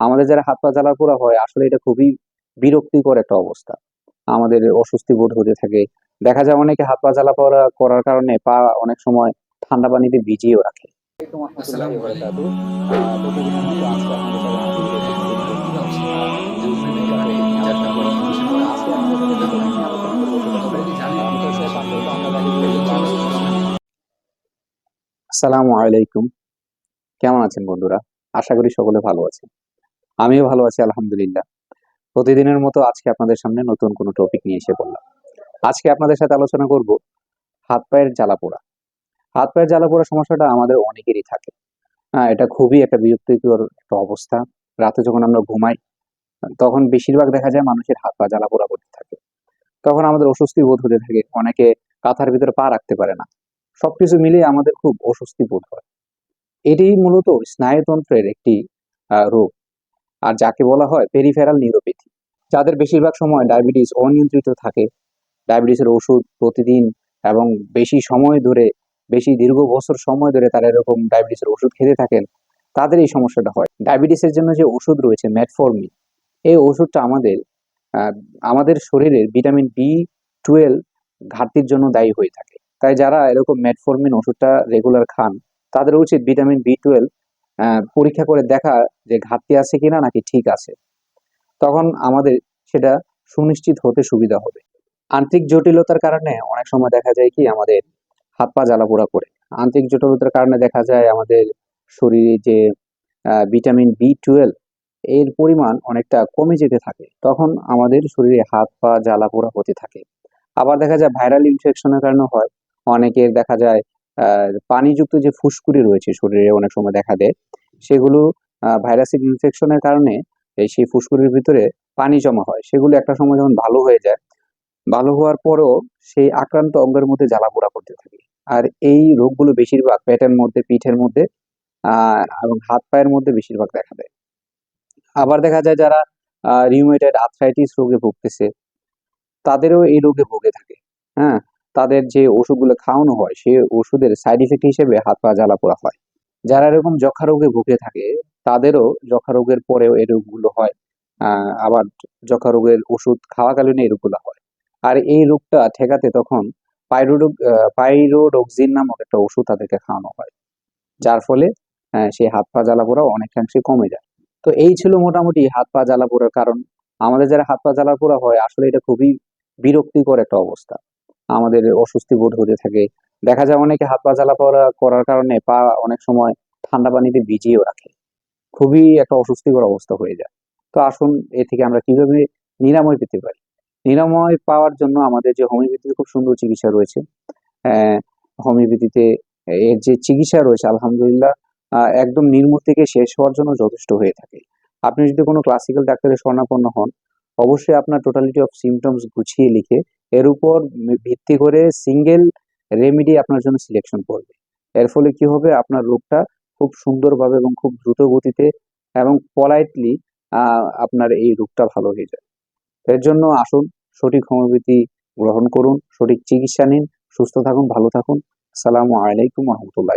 আমাদের যারা হাত পা জ্বালা পোড়া হয় আসলে এটা খুবই বিরক্তিকর একটা অবস্থা। আমাদের অস্বস্তি বোধ হতে থাকে। দেখা যায় অনেকে হাত পা জ্বালা পোড়া করার কারণে পা অনেক সময় ঠান্ডা পানিতে ভিজিয়েও রাখে। আসসালামু আলাইকুম। কেমন আছেন বন্ধুরা? আশা করি সকলে ভালো আছেন। আমিও ভালো আছি, আলহামদুলিল্লাহ। প্রতিদিনের মতো আজকে আপনাদের সামনে নতুন কোনো টপিক নিয়ে এসে পড়লাম। আজকে আপনাদের সাথে আলোচনা করব হাত পায়ের জ্বালা পোড়া। হাত পায়ের জ্বালা পোড়া সমস্যাটা আমাদের অনেকেরই থাকে। হ্যাঁ এটা খুবই একটা বিরক্তিকর একটা অবস্থা। রাতে যখন আমরা ঘুমাই, তখন বেশিরভাগ দেখা যায় মানুষের হাত পা জ্বালা পোড়া করতে থাকে। তখন আমাদের অস্বস্তি বোধ হতে থাকে। অনেকে কাঁথার ভিতরে পা রাখতে পারে না। সবকিছু মিলিয়ে আমাদের খুব অস্বস্তি বোধ হয়। এটি মূলত স্নায়ুতন্ত্রের একটি রোগ। আর যাকে বলা হয় পেরিফেরাল নিউরোপ্যাথি যাদের বেশিরভাগ সময় ডায়াবেটিস অনিয়ন্ত্রিত থাকে। ডায়াবেটিসের ওষুধ প্রতিদিন এবং বেশি সময় ধরে, বেশি দীর্ঘ বছর সময় ধরে তারা এরকম ডায়াবেটিসের ওষুধ খেতে থাকেন, তাদের এই সমস্যাটা হয়। ডায়াবেটিসের জন্য যে ওষুধ রয়েছে ম্যাটফর্মিন এই ওষুধটা আমাদের আমাদের শরীরের ভিটামিন বি টুয়েলভ ঘাটতির জন্য দায়ী হয়ে থাকে। তাই যারা এরকম ম্যাটফর্মিন ওষুধটা রেগুলার খান, তাদের উচিত ভিটামিন বি টুয়েলভ পরীক্ষা করে দেখা যে ঘাটতি আছে কিনা নাকি ঠিক আছে। তখন আমাদের সেটা সুনিশ্চিত হতে সুবিধা হবে। আন্তরিক জটিলতার কারণে অনেক সময় দেখা যায় কি আমাদের হাত পা জ্বালা পোড়া করে। আন্তরিক জটিলতার কারণে দেখা যায় আমাদের শরীরে যে ভিটামিন বি টুয়েলভ এর পরিমাণ অনেকটা কমে যেতে থাকে। তখন আমাদের শরীরে হাত পা জ্বালা পোড়া হতে থাকে। আবার দেখা যায় ভাইরাল ইনফেকশনের কারণে হয়। অনেকের দেখা যায় পানিযুক্ত যে ফুসকুড়ি রয়েছে শরীরে অনেক সময় দেখা দেয়। সেগুলো ভাইরাসিক ইনফেকশনের কারণে এই সেই ফুসকুড়ির ভিতরে পানি জমা হয়। সেগুলো একটা সময় যখন ভালো হয়ে যায়, ভালো হওয়ার পরও সেই আক্রান্ত অঙ্গের মধ্যে জ্বালা পোড়া করতে থাকে। আর এই রোগগুলো বেশিরভাগ পেটের মধ্যে, পিঠের মধ্যে এবং হাত পায়ের মধ্যে বেশিরভাগ দেখা দেয়। আবার দেখা যায় যারা রিউমেটেড আর্থ্রাইটিস রোগে ভুগতেছে, তাদেরও এই রোগে ভুগে থাকে। হ্যাঁ তাদের যে ওষুধগুলো খাওয়ানো হয় সেই ওষুধের সাইড ইফেক্ট হিসেবে হাত পা জ্বালা পোড়া হয়। যারা এরকম যক্ষা রোগে ভুগে থাকে, তাদেরও যক্ষা রোগের পরেও এই রোগগুলো হয়। আবার যক্ষা রোগের ওষুধ খাওয়াকালীন এই রোগগুলো হয়। আর এই রোগটা ঠেকাতে তখন পাইরোডোগ পাইরোডক্সিন নামক একটা ওষুধ তাদেরকে খাওয়ানো হয়। যার ফলে সেই হাত পা জ্বালা পোড়া অনেকাংশে কমে যায়। তো এই ছিল মোটামুটি হাত পা জ্বালা পোড়ার কারণ। আমাদের যারা হাত পা জ্বালা পোড়া হয়, আসলে এটা খুবই বিরক্তিকর একটা অবস্থা। আমাদের অস্বস্তি বোধ হতে থাকে দেখা যায় অনেকে হাত পা জ্বালা পোড়া করার কারণে পা অনেক সময় ঠান্ডা পানিতে ভিজিয়েও রাখে। খুবই একটা অস্বস্তিকর অবস্থা হয়ে যায়। তো আসুন এ থেকে আমরা কীভাবে নিরাময় পেতে পারি? নিরাময় পাওয়ার জন্য আমাদের যে হোমিওপ্যাথিতে খুব সুন্দর চিকিৎসা রয়েছে আহ, হোমিওপ্যাথিতে এর যে চিকিৎসা রয়েছে আলহামদুলিল্লাহ একদম নির্মূল থেকে শেষ হওয়ার জন্য যথেষ্ট হয়ে থাকে। আপনি যদি কোনো ক্লাসিক্যাল ডাক্তারের শরণাপন্ন হন অবশ্যই আপনার টোটালিটি অফ সিমটমস গুছিয়ে লিখে এর উপর ভিত্তি করে সিঙ্গেল রেমেডি আপনার জন্য সিলেকশন করবে। এর ফলে কি হবে? আপনার রোগটা খুব সুন্দরভাবে এবং খুব দ্রুত গতিতে এবং পলাইটলি আপনার এই রোগটা ভালো হয়ে যায়। এর জন্য আসুন, সঠিক হোমিওপ্যাথি গ্রহণ করুন, সঠিক চিকিৎসা নিন, সুস্থ থাকুন, ভালো থাকুন। আসসালামু আলাইকুম রহমতুল্লাহ